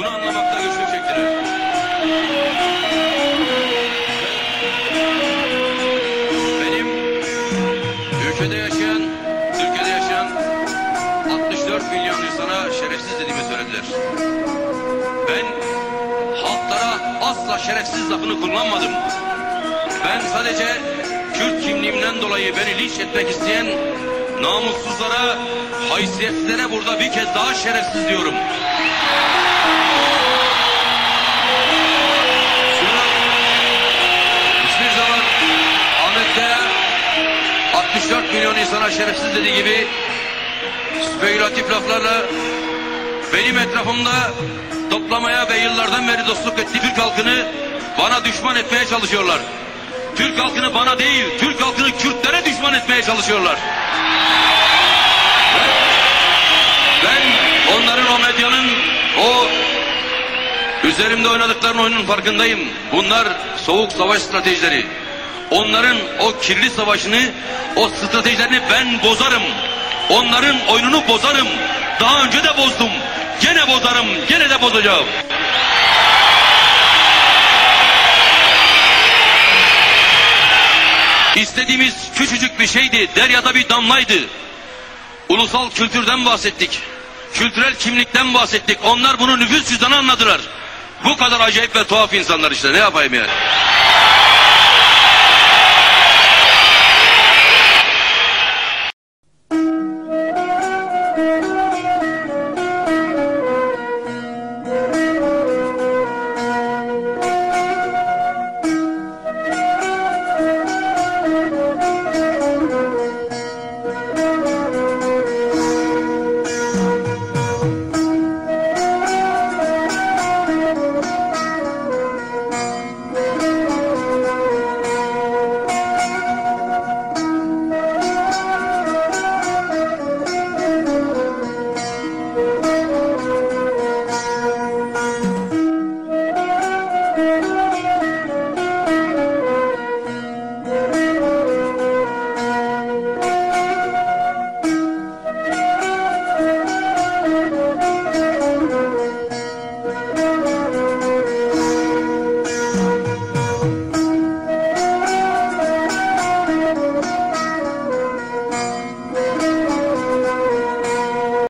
Bunu anlamakta güçlük çektiriyor. Benim ülkede yaşayan, Türkiye'de yaşayan 64 milyon insana şerefsiz dediğimi söylediler. Ben halklara asla şerefsiz lafını kullanmadım. Ben sadece Kürt kimliğimden dolayı beni linç etmek isteyen namussuzlara, haysiyetsizlere burada bir kez daha şerefsiz diyorum. Hiçbir zaman Ahmet Kaya 64 milyon insana şerefsiz dediği gibi spekülatif laflarla benim etrafımda toplamaya ve yıllardan beri dostluk ettiği Türk halkını bana düşman etmeye çalışıyorlar. Türk halkını bana değil, Türk halkını Kürtlere düşman etmeye çalışıyorlar. Ben onların o medyanın o üzerimde oynadıklarının oyunun farkındayım. Bunlar soğuk savaş stratejileri. Onların o kirli savaşını, o stratejilerini ben bozarım. Onların oyununu bozarım. Daha önce de bozdum. Gene bozarım, gene de bozacağım. İstediğimiz küçücük bir şeydi, deryada bir damlaydı. Ulusal kültürden bahsettik. Kültürel kimlikten bahsettik. Onlar bunu nüfus cüzdanı anladılar. Bu kadar acayip ve tuhaf insanlar işte ne yapayım yani.